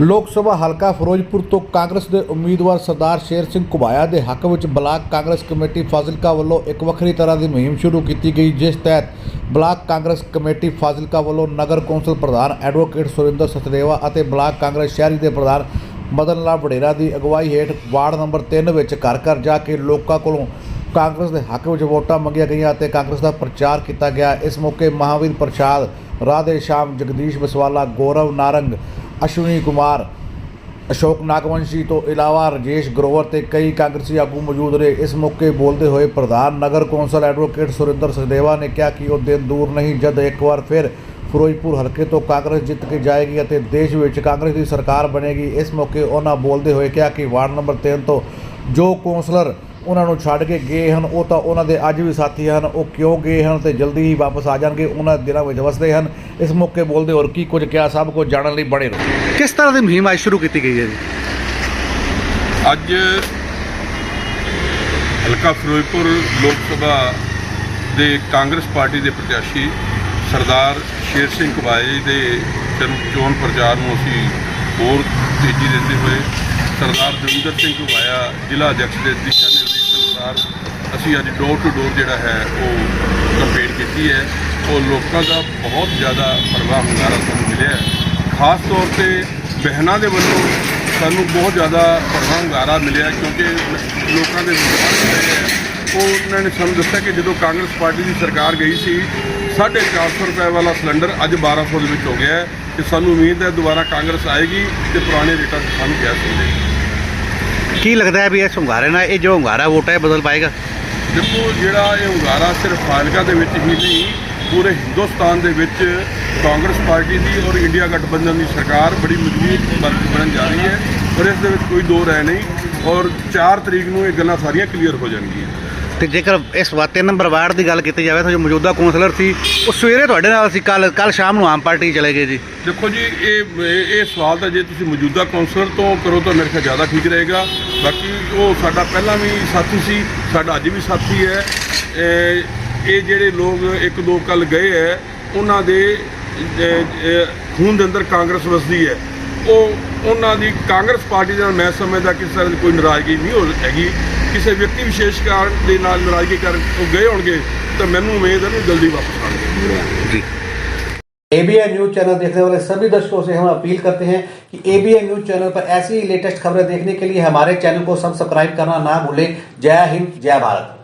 ਲੋਕ ਸਭਾ ਹਲਕਾ ਫਿਰੋਜ਼ਪੁਰ ਤੋਂ ਕਾਂਗਰਸ ਦੇ ਉਮੀਦਵਾਰ ਸਰਦਾਰ ਸ਼ੇਰ ਸਿੰਘ ਘੁਬਾਇਆ ਦੇ ਹੱਕ ਵਿੱਚ ਬਲਾਕ ਕਾਂਗਰਸ ਕਮੇਟੀ ਫਾਜ਼ਿਲਕਾ ਵੱਲੋਂ ਇੱਕ ਵੱਖਰੀ ਤਰ੍ਹਾਂ ਦੀ ਮੁਹਿੰਮ ਸ਼ੁਰੂ ਕੀਤੀ ਗਈ, ਜਿਸ ਤਹਿਤ ਬਲਾਕ ਕਾਂਗਰਸ ਕਮੇਟੀ ਫਾਜ਼ਿਲਕਾ ਵੱਲੋਂ ਨਗਰ ਕੌਂਸਲ ਪ੍ਰਧਾਨ ਐਡਵੋਕੇਟ ਸੁਰਿੰਦਰ ਸਚਦੇਵਾ ਅਤੇ ਬਲਾਕ ਕਾਂਗਰਸ ਸ਼ਹਿਰੀ ਦੇ ਪ੍ਰਧਾਨ ਮਦਨ ਲਾਲ ਵਡੇਰਾ ਦੀ ਅਗਵਾਈ ਹੇਠ ਵਾਰਡ ਨੰਬਰ 3 ਵਿੱਚ ਘਰ ਘਰ ਜਾ ਕੇ ਲੋਕਾਂ ਕੋਲੋਂ ਕਾਂਗਰਸ ਦੇ ਹੱਕ ਵਿੱਚ ਵੋਟਾਂ ਮੰਗੀਆਂ ਗਈਆਂ ਅਤੇ ਕਾਂਗਰਸ ਦਾ ਪ੍ਰਚਾਰ ਕੀਤਾ ਗਿਆ। ਇਸ ਮੌਕੇ ਮਹਾਵੀਰ ਪ੍ਰਸ਼ਾਦ ਰਾਧੇ ਸ਼ਾਮ ਜਗਦੀਸ਼ ਬਸਵਾਲਾ, ਗੌਰਵ ਨਾਰੰਗ ਅਸ਼ਵਨੀ ਕੁਮਾਰ, ਅਸ਼ੋਕ ਨਾਗਵੰਸ਼ੀ ਤੋਂ ਇਲਾਵਾ ਰਜੇਸ਼ ਗਰੋਵਰ ਤੇ ਕਈ ਕਾਂਗਰਸੀ ਆਗੂ ਮੌਜੂਦ ਰਹੇ। ਇਸ ਮੌਕੇ ਬੋਲਦੇ ਹੋਏ ਪ੍ਰਧਾਨ ਨਗਰ ਕੌਂਸਲ ਐਡਵੋਕੇਟ ਸੁਰਿੰਦਰ ਸਚਦੇਵਾ ਨੇ ਕਿਹਾ ਕਿ ਉਹ ਦਿਨ ਦੂਰ ਨਹੀਂ, ਜਦ ਇੱਕ ਵਾਰ ਫਿਰ ਫਿਰੋਜ਼ਪੁਰ ਹਲਕੇ ਤੋਂ ਕਾਂਗਰਸ ਜਿੱਤ ਕੇ ਜਾਏਗੀ ਅਤੇ ਦੇਸ਼ ਵਿੱਚ ਕਾਂਗਰਸ ਦੀ ਸਰਕਾਰ ਬਣੇਗੀ। ਇਸ ਮੌਕੇ ਉਹਨਾਂ ਬੋਲਦੇ ਹੋਏ ਕਿਹਾ ਕਿ ਵਾਰਡ ਨੰਬਰ 3 ਤੋਂ ਜੋ ਕੌਂਸਲਰ ਉਹਨਾਂ ਨੂੰ ਛੱਡ ਕੇ ਗਏ ਹਨ ਉਹ ਤਾਂ ਉਹਨਾਂ ਦੇ ਅੱਜ ਵੀ ਸਾਥੀ ਹਨ ਉਹ ਕਿਉਂ ਗਏ ਹਨ ਤੇ ਜਲਦੀ ਹੀ ਵਾਪਸ ਆ ਜਾਣਗੇ ਉਹਨਾਂ ਦੇ ਦਿਲਾਂ ਵਿੱਚ ਵਸਦੇ ਹਨ। ਇਸ ਮੌਕੇ ਬੋਲਦੇ ਹੋਰ ਕੀ ਕੁਝ ਕਿਹਾ ਸਭ ਕੁਝ ਜਾਣਨ ਲਈ ਬਣੇ ਰਹੋ। ਕਿਸ ਤਰ੍ਹਾਂ ਦੀ ਮੁਹਿੰਮ ਅੱਜ ਸ਼ੁਰੂ ਕੀਤੀ ਗਈ ਹੈ ਜੀ? ਅੱਜ ਹਲਕਾ ਫਿਰੋਜ਼ਪੁਰ ਲੋਕ ਸਭਾ ਦੇ ਕਾਂਗਰਸ ਪਾਰਟੀ ਦੇ ਪ੍ਰਤੀਸ਼ੀ ਸਰਦਾਰ ਸ਼ੇਰ ਸਿੰਘ ਕਬਾਏ ਦੇ ਚੋਣ ਪ੍ਰਚਾਰ ਨੂੰ ਅਸੀਂ ਹੋਰ ਤੇਜ਼ੀ ਦਿੰਦੇ ਹੋਏ ਸਰਦਾਰ ਦਵਿੰਦਰ ਸਿੰਘ ਕਬਾਇਆ ਜ਼ਿਲ੍ਹਾ ਅਧਿਕਸ਼ ਦੇ ਦਿਸ਼ਾ ਨਿਰਦੇਸ਼ ਅਨੁਸਾਰ ਅਸੀਂ ਅੱਜ ਡੋਰ ਟੂ ਡੋਰ ਜਿਹੜਾ ਹੈ ਉਹ ਕੰਪੇਨ ਕੀਤੀ ਹੈ। ਉਹ ਲੋਕਾਂ ਦਾ ਬਹੁਤ ਜ਼ਿਆਦਾ ਪਰਵਾਹ ਹੁੰਗਾਰਾ ਸਾਨੂੰ ਮਿਲਿਆ ਹੈ। ਖਾਸ ਤੌਰ ਤੇ ਬਹਿਨਾਂ ਦੇ ਵੱਲੋਂ ਸਾਨੂੰ ਬਹੁਤ ਜ਼ਿਆਦਾ ਪਰਵਾਹ ਹੁੰਗਾਰਾ ਮਿਲਿਆ ਕਿਉਂਕਿ ਲੋਕਾਂ ਦੇ ਵਿਚਾਰ ਜਿਹੜੇ ਹੈ, ਉਹ ਉਹਨਾਂ ਨੇ ਸਾਨੂੰ ਦੱਸਿਆ ਕਿ ਜਦੋਂ ਕਾਂਗਰਸ ਪਾਰਟੀ ਦੀ ਸਰਕਾਰ ਗਈ ਸੀ 450 ਰੁਪਏ ਵਾਲਾ ਸਿਲੰਡਰ ਅੱਜ 1200 ਦੇ ਵਿੱਚ ਹੋ ਗਿਆ ਹੈ। ਤੇ ਸਾਨੂੰ ਉਮੀਦ ਹੈ ਦੁਬਾਰਾ ਕਾਂਗਰਸ ਆਏਗੀ ਤੇ ਪੁਰਾਣੇ ਰੇਟਾਂ 'ਤੇ ਸਾਨੂੰ ਗੈਸ ਮਿਲੇਗੀ। ਕੀ ਲੱਗਦਾ ਹੈ ਵੀ ਇਸ ਹੁੰਗਾਰੇ ਨਾਲ ਇਹ ਜੋ ਹੁੰਗਾਰਾ ਵੋਟ ਹੈ ਬਦਲ ਪਾਏਗਾ? ਦੇਖੋ, ਜਿਹੜਾ ਇਹ ਹੁੰਗਾਰਾ ਸਿਰਫ ਫਾਜ਼ਿਲਕਾ ਦੇ ਵਿੱਚ ਹੀ ਨਹੀਂ, ਪੂਰੇ ਹਿੰਦੁਸਤਾਨ ਦੇ ਵਿੱਚ ਕਾਂਗਰਸ ਪਾਰਟੀ ਦੀ ਔਰ ਇੰਡੀਆ ਗਠਬੰਧਨ ਦੀ ਸਰਕਾਰ ਬੜੀ ਮਜ਼ਬੂਤ ਬਣਨ ਜਾ ਰਹੀ ਹੈ ਔਰ ਇਸ ਦੇ ਵਿੱਚ ਕੋਈ ਦੋ ਰਾਏ ਨਹੀਂ ਔਰ 4 ਤਰੀਕ ਨੂੰ ਇਹ ਗੱਲਾਂ ਸਾਰੀਆਂ ਕਲੀਅਰ ਹੋ ਜਾਣਗੀਆਂ। ਤੇ ਜੇਕਰ ਇਸ ਵਾ ਤਿੰਨ ਨੰਬਰ ਵਾਰਡ ਦੀ ਗੱਲ ਕੀਤੀ ਜਾਵੇ ਤਾਂ ਜੋ ਮੌਜੂਦਾ ਕੌਂਸਲਰ ਸੀ, ਉਹ ਸਵੇਰੇ ਤੁਹਾਡੇ ਨਾਲ ਸੀ ਕੱਲ ਕੱਲ ਸ਼ਾਮ ਨੂੰ ਆਮ ਪਾਰਟੀ ਚਲੇ ਗਏ ਜੀ। ਦੇਖੋ ਜੀ, ਇਹ ਇਹ ਸਵਾਲ ਤਾਂ ਜੇ ਤੁਸੀਂ ਮੌਜੂਦਾ ਕੌਂਸਲਰ ਤੋਂ ਕਰੋ ਤਾਂ ਮੇਰੇ ਖਿਆਲ ਜ਼ਿਆਦਾ ਠੀਕ ਰਹੇਗਾ। ਬਾਕੀ ਉਹ ਸਾਡਾ ਪਹਿਲਾਂ ਵੀ ਸਾਥੀ ਸੀ, ਸਾਡਾ ਅੱਜ ਵੀ ਸਾਥੀ ਹੈ। ਇਹ ਜਿਹੜੇ ਲੋਕ ਇੱਕ ਦੋ ਕੱਲ ਗਏ ਹੈ, ਉਹਨਾਂ ਦੇ ਖੂਨ ਦੇ ਅੰਦਰ ਕਾਂਗਰਸ ਵਸਦੀ ਹੈ। ਉਹ, ਉਹਨਾਂ ਦੀ ਕਾਂਗਰਸ ਪਾਰਟੀ ਦੇ ਨਾਲ ਮੈਂ ਸਮਝਦਾ ਕਿਸੇ ਤਰ੍ਹਾਂ ਦੀ ਕੋਈ ਨਾਰਾਜ਼ਗੀ ਨਹੀਂ ਹੋ, ਹੈਗੀ। ਕਿਸੇ ਵਿਅਕਤੀ ਵਿਸ਼ੇਸ਼ ਕਾਰਨ ਦੇ ਨਾਲ ਨਾਰਾਜ਼ਗੀ ਕਾਰਨ ਉਹ ਗਏ ਹੋਣਗੇ ਤਾਂ ਮੈਨੂੰ ਉਮੀਦ ਹੈ ਵੀ ਜਲਦੀ ਵਾਪਸ ਆਉਣਗੇ ਜੀ एबीएन न्यूज चैनल देखने वाले सभी दर्शकों से हम अपील करते हैं कि एबीएन न्यूज चैनल पर ऐसी ही लेटेस्ट खबरें देखने के लिए हमारे चैनल को सब्सक्राइब करना ना भूलें जय हिंद जय भारत